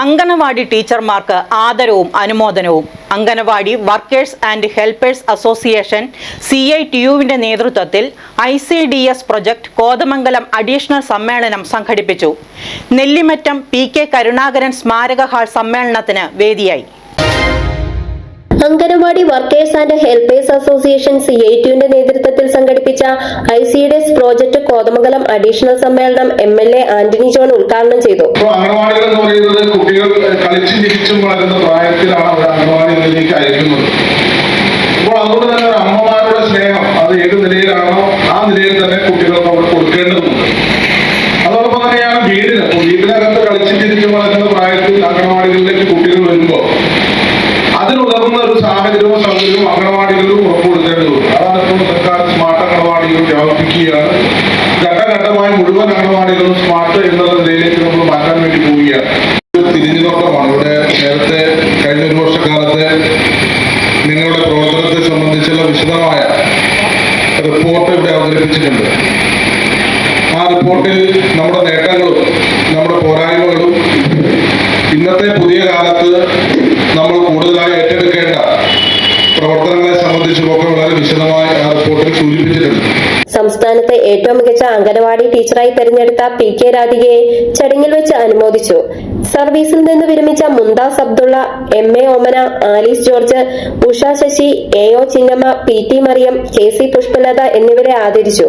അങ്കണവാടി ടീച്ചർമാർക്ക് ആദരവും അനുമോദനവും. Anganwadi workers and helpers association C I T യുവിന്റെ നേതൃത്വത്തിൽ I C D S project Kothamangalam additional സമ്മേളനം സംഘടിപ്പിച്ചു. നെല്ലിമറ്റം പി കെ കരുണാകരൻ സ്മാരക ഹാൾ സമ്മേളനത്തിന് വേദിയായി. Anganwadi workers and helpers association C I ടിയുടെ നേതൃത്വത്തിൽ സംഘടിപ്പിച്ച I C D S project Kothamangalam additional സമ്മേളനം M L A Antony John ഉദ്ഘാടനം ചെയ്തു. അംഗനവാടികൾ പറയുന്നത് കുട്ടികൾ കളിച്ചു പ്രായത്തിലാണ് ഒരു അത് ഏത് ആ നിലയിൽ തന്നെ അതോടൊപ്പം കളിച്ചും പ്രായത്തിൽ ഒരു സാഹചര്യവും സൗകര്യവും അംഗനവാടികളിലും ഉറപ്പുവരുത്തേണ്ടതുണ്ട്. അതാണ് ഇപ്പോൾ സർക്കാർ അംഗനവാടികൾ വ്യാപിപ്പിക്കുകയാണ് ഘട്ടഘട്ടമായി മുഴുവൻ അംഗനവാടികളും സ്മാർട്ട് എന്നുള്ള നിലയിലേക്ക് നമ്മൾ മാറ്റാൻ വേണ്ടി പോവുകയാണ്. തിരിഞ്ഞുനോട്ടമാണ് ഇവിടെ നേരത്തെ കഴിഞ്ഞ ഒരു വർഷക്കാലത്തെ നിങ്ങളുടെ പ്രവർത്തനത്തെ സംബന്ധിച്ചുള്ള വിശദമായ റിപ്പോർട്ട് ഇവിടെ അവതരിപ്പിച്ചിട്ടുണ്ട്. ആ റിപ്പോർട്ടിൽ നമ്മുടെ നേട്ടങ്ങളും നമ്മുടെ പോരായ്മകളും ഇന്നത്തെ പുതിയ കാലത്ത് നമ്മൾ കൂടുതലായി ഏറ്റെടുക്കേണ്ട പ്രവർത്തനങ്ങളെ സംബന്ധിച്ചുമൊക്കെ വളരെ വിശദമായി ആ റിപ്പോർട്ടിൽ സൂചിപ്പിച്ചിട്ടുണ്ട്. സംസ്ഥാനത്തെ ഏറ്റവും മികച്ച അംഗനവാടി ടീച്ചറായി തെരഞ്ഞെടുത്ത പി കെ രാധികയെ ചടങ്ങിൽ വെച്ച് അനുമോദിച്ചു. സർവീസിൽ നിന്ന് വിരമിച്ച Mumtaz Abdulla M A Omana Alice George Usha Sasi A O Chinnamma P T Mariyam K C Pushpalatha എന്നിവരെ ആദരിച്ചു.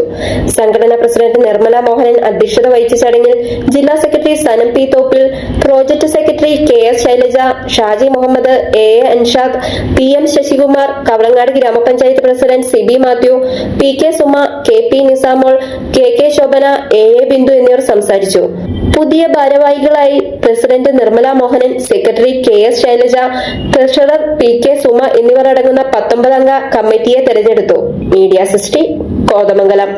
സംഘടനാ പ്രസിഡന്റ് നിർമ്മല മോഹനൻ അധ്യക്ഷത വഹിച്ച ചടങ്ങിൽ ജില്ലാ secretary Sanam P Thoppil project secretary K S Shailaja Shaji Muhammad A A Anshad P M Sasikumar Kavalangad ഗ്രാമപഞ്ചായത്ത് president Siby Mathew P K Suma K P Nisamol K K Shobhana A A Bindu എന്നിവർ സംസാരിച്ചു. പുതിയ ഭാരവാഹികളായി president Nirmala Mohanan secretary K S Shailaja treasurer P K Suma എന്നിവർ അടങ്ങുന്ന പത്തൊമ്പതംഗ കമ്മിറ്റിയെ തെരഞ്ഞെടുത്തു. Media സൃഷ്ടി കോതമംഗലം.